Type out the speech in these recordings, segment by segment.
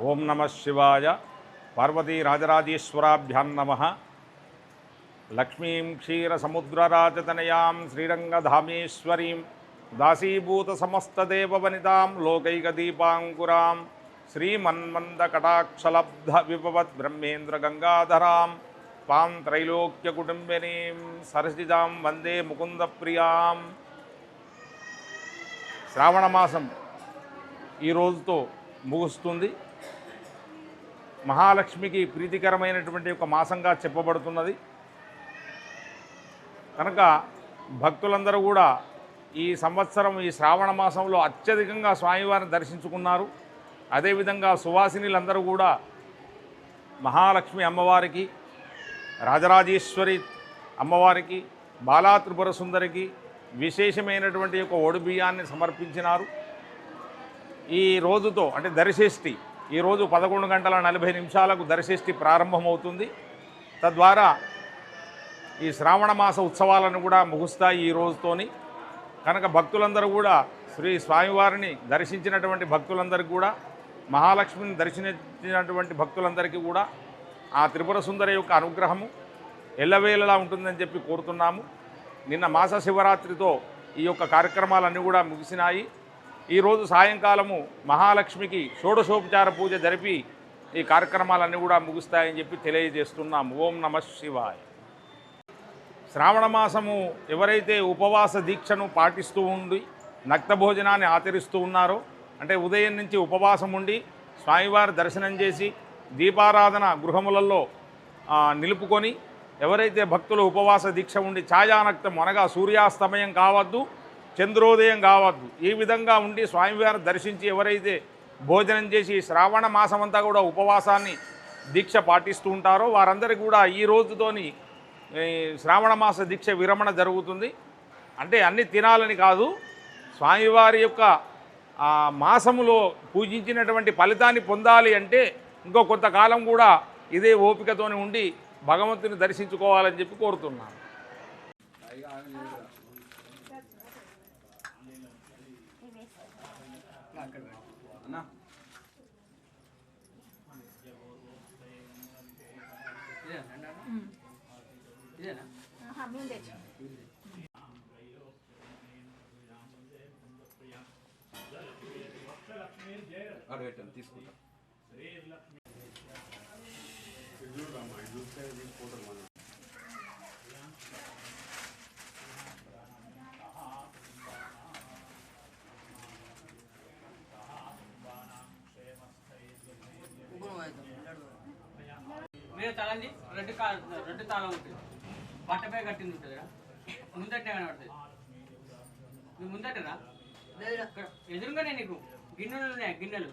ఓం నమ శివాయ పార్వతీ రాజరాజేశ్వరాభ్యాం నమ. లక్ష్మీం క్షీరసముద్రరాజతనయాం శ్రీరంగధామేశ్వరీం దాసీభూత సమస్తదేవవనితాం లోకైకదీపాంకురాం శ్రీమన్మందకటాక్షలబ్ధ విభవత్ బ్రహ్మేంద్ర గంగాధరాం పాం త్రైలోక్యకుటుంబినీం సరసిజాం వందే ముకుందప్రియాం. శ్రావణమాసం ఈ రోజుతో ముగుస్తుంది. మహాలక్ష్మికి ప్రీతికరమైనటువంటి ఒక మాసంగా చెప్పబడుతున్నది. కనుక భక్తులందరూ కూడా ఈ సంవత్సరం ఈ శ్రావణ మాసంలో అత్యధికంగా స్వామివారిని దర్శించుకున్నారు. అదేవిధంగా సువాసినులందరూ కూడా మహాలక్ష్మి అమ్మవారికి రాజరాజేశ్వరి అమ్మవారికి బాలా త్రిపుర సుందరికి విశేషమైనటువంటి ఒక ఒడిబియ్యాన్ని సమర్పించినారు. ఈ రోజుతో అంటే దరిశేష్టి ఈరోజు పదకొండు గంటల నలభై నిమిషాలకు దర్శిష్టి ప్రారంభమవుతుంది. తద్వారా ఈ శ్రావణ మాస ఉత్సవాలను కూడా ముగుస్తాయి ఈ రోజుతోని. కనుక భక్తులందరూ కూడా శ్రీ స్వామివారిని దర్శించినటువంటి భక్తులందరికీ కూడా మహాలక్ష్మిని దర్శించినటువంటి భక్తులందరికీ కూడా ఆ త్రిపుర సుందరి యొక్క అనుగ్రహము ఎల్లవేళలా ఉంటుందని చెప్పి కోరుతున్నాము. నిన్న మాస శివరాత్రితో ఈ యొక్క కార్యక్రమాలన్నీ కూడా ముగిసినాయి. ఈరోజు సాయంకాలము మహాలక్ష్మికి షోడశోపచార పూజ జరిపి ఈ కార్యక్రమాలన్నీ కూడా ముగుస్తాయని చెప్పి తెలియజేస్తున్నాం. ఓం నమ శివాయ. శ్రావణ మాసము ఎవరైతే ఉపవాస దీక్షను పాటిస్తూ ఉండి నక్త భోజనాన్ని ఆచరిస్తూ ఉన్నారో అంటే ఉదయం నుంచి ఉపవాసం ఉండి స్వామివారి దర్శనం చేసి దీపారాధన గృహములలో నిలుపుకొని ఎవరైతే భక్తులు ఉపవాస దీక్ష ఉండి ఛాయానక్తం అనగా సూర్యాస్తమయం కావద్దు చంద్రోదయం కావద్దు. ఈ విధంగా ఉండి స్వామివారిని దర్శించి ఎవరైతే భోజనం చేసి శ్రావణ మాసం అంతా కూడా ఉపవాసాన్ని దీక్ష పాటిస్తూ ఉంటారో వారందరికీ కూడా ఈ రోజుతోని శ్రావణ మాస దీక్ష విరమణ జరుగుతుంది. అంటే అన్ని తినాలని కాదు స్వామివారి యొక్క మాసములో పూజించినటువంటి ఫలితాన్ని పొందాలి అంటే ఇంకో కొంతకాలం కూడా ఇదే ఓపికతోని ఉండి భగవంతుని దర్శించుకోవాలని చెప్పి కోరుతున్నాను. ఇదేనా? మేము తెచ్చాం. ఆడు పెట్టాను తీసుకుంటా. మీరు తలంది రెడ్ కార్ రెడ్ తాళం ఉంటుంది బట్టపై కట్టింది ఉంటుంది కదా? ముందటనే కనబడుతుంది నువ్వు ముందటరా? ఎదురుగానే నీకు గిన్నెలు ఉన్నాయి గిన్నెలు.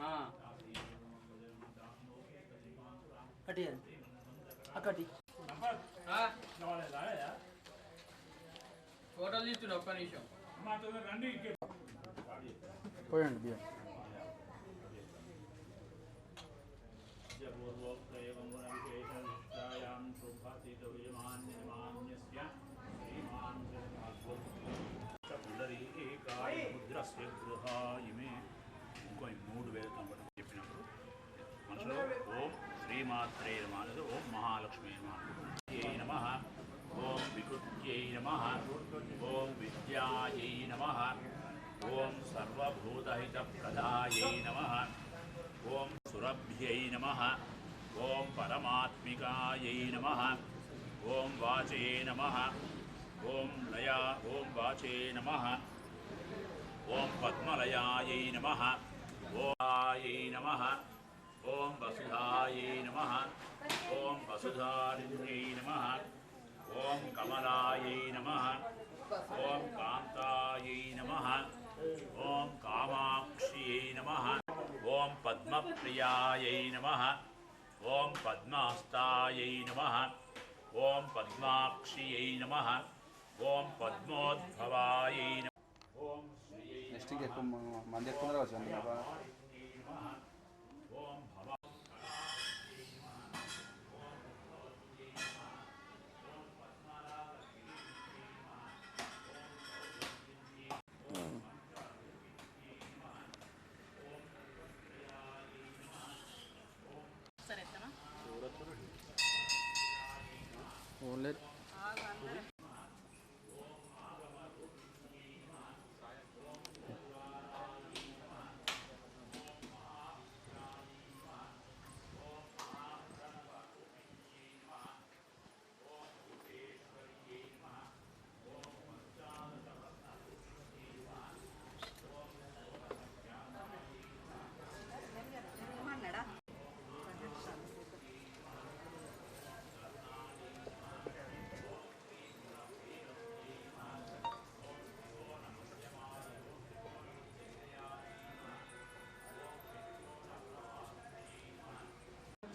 ఆ. ఆ. ఫోటోలు తీస్తున్నా ఒక్క నిమిషం. పోయండి బియ్యం ముద్రస్య గృహాయిమే ఇంకో మూడు వేలు తొంభై చెప్పినప్పుడు మనసులో ఓం శ్రీమాత్రే నమ ఓం మహాలక్ష్మీ నమ. నమ. ఓం వికృత్యై నమ. ఓం విద్యాయై నమ. ఓం సర్వభూతహిత సర్వభూతహితప్రదాయై నమ. ఓం సురభ్యై నమ. పరమాత్మికాయై నమ. ఓం వాచే నమ. ఓం లయా ఓం వాచే నమ. ఓం పద్మలయాయై నమ. ఓంయై నమ. ఓం వసుధాయై నమ. ఓం వసుధారిణ్యై నమ. ఓం కమలాయై నమ. ఓం కాంతాయై నమ. ఓం కామాక్ష్యై నమ. ఓం పద్మప్రియాయై నమ. ఓం పద్మాస్తాయై నమ. ఓం పద్మాక్షియై నమ. ఓం పద్మోద్భవాయై నమ. ఓం శ్రీ నెక్స్ట్ ఎక్కువ మంది ఎక్కువ రావచ్చు bullet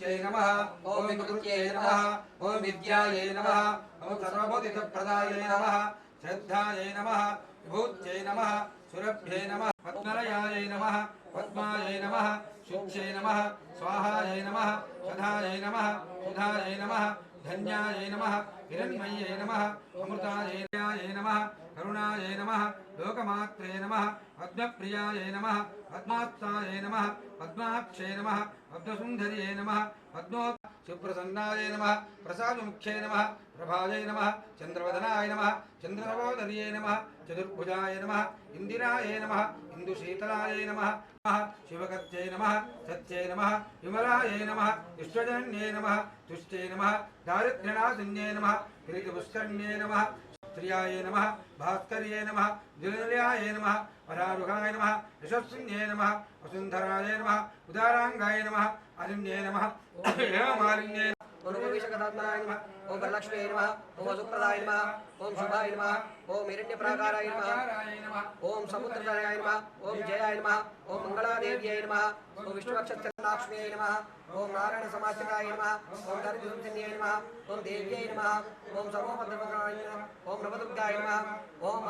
విభూత్యై నమః ఓం వికృత్యై నమః ఓం విద్యాయై నమః ఓం సర్వబోధితప్రదాయై నమః శ్రద్ధాయై నమః విభూత్యై నమః సురభ్యై నమః పద్మలయాయై నమః పద్మాయై నమః శుచ్యై నమః స్వాహాయై నమః సదాయై నమః సుధాయై నమః ధన్యాయై నమః హిరణ్మయ్యై నమః అమృతాయై నమః కరుణాయై నమః లోకమాత్రే నమః పద్మప్రియాయై నమః పద్మాత్తాయై నమః పద్మాక్షే నమః పద్మసుందర్యై నమః పద్మో శుభ్రసన్నాయ నమః ప్రసాదముఖ్యై నమః ప్రభాయై నమః చంద్రవదనాయ నమః చంద్రనవోదర్యై నమః చతుర్భుజాయ నమః ఇందిరాయై నమః ఇందుశీతలాయై నమః నమః శివకర్త్యై నమః సత్యై నమః విమలాయై నమః విశ్వజన్యై నమః తుష్ట్యై నమః దారిద్ర్యనాశన్యై నమః కిరీటపుష్కర్ణ్యై నమః శ్రియాయ నమః భాస్కర్యై నమః దిలయాయ నమః వరారుహాయ నమః యశస్విన్యై నమః వసుంధరాయ నమః ఉదారాంగాయ నమః అరణ్యై నమః హేమాలిన్యై ఓం ఉపవిశకదాత్మనాయ నమః ఓం వరలక్ష్మీ నమః ఓం వసుప్రదాయ నమః ఓం శుభాయ నమః ఓం హిరణ్యప్రాకారాయ నమః నమః ఓం సముద్రధరాయ నమః ఓం జయాయ నమః ఓం మంగళాదేవ్యై నమః ఓం విష్ణువక్షస్థలాక్ష్మ్యై నమః ఓం నారాయణ సమాశ్రితాయ నమః ఓం దరిద్రసంజన్యై నమః ఓం దేవ్యై నమః ఓం నవదుర్గాయ నమః ఓం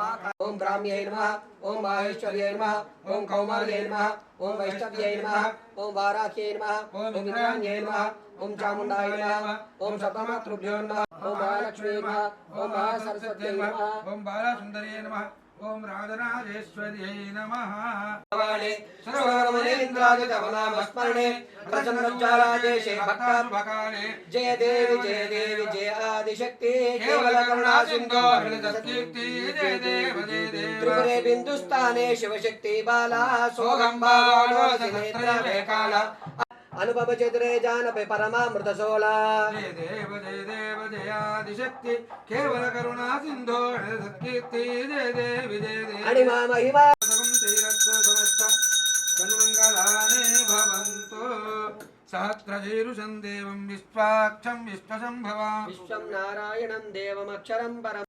ఓం బ్రాహ్మ్యై నమః ఓం మాహేశ్వర్యై నమః ఓం కౌమార్యై నమః ఓం వైష్ణవ్యై నమః ఓం వారాఖ్యై నమః ఓం ఇంద్రాణ్యై నమః ఓం చాముండాయ నమః ఓం సతమాతృభ్యో నమః ఓం మహాలక్ష్మీ నమః ఓం మహాసరస్వత్యై నమః ఓం బాలసుందర్యై నమః ఓం రాజరాజేశ్వర్యై నమః. భవానే భక్తాన్ భక్తాత్మకాలే. జయ దేవి జయ దేవి జయ ఆదిశక్తి. కేవల కరుణా సింధో జయ దేవ జయ దేవ. త్రిపురే బిందుస్థానే శివశక్తి బాలా. సోగంబాలోసి నేత్రమే కాల అనుపమ చతురే జానపి పరమామృత సోళ జయ దేవ జయ దేవ జయాదిశక్తి కేవల కరుణా సింధో హృదయకీర్తి జయ దేవి జయ దేవ అణిమా మహిమా సమస్త కనుమంగళానే భవంతు సహస్రజీరుషం దేవం విశ్వాక్షం విశ్వసంభవాం విశ్వం నారాయణం దేవమక్షరం పరం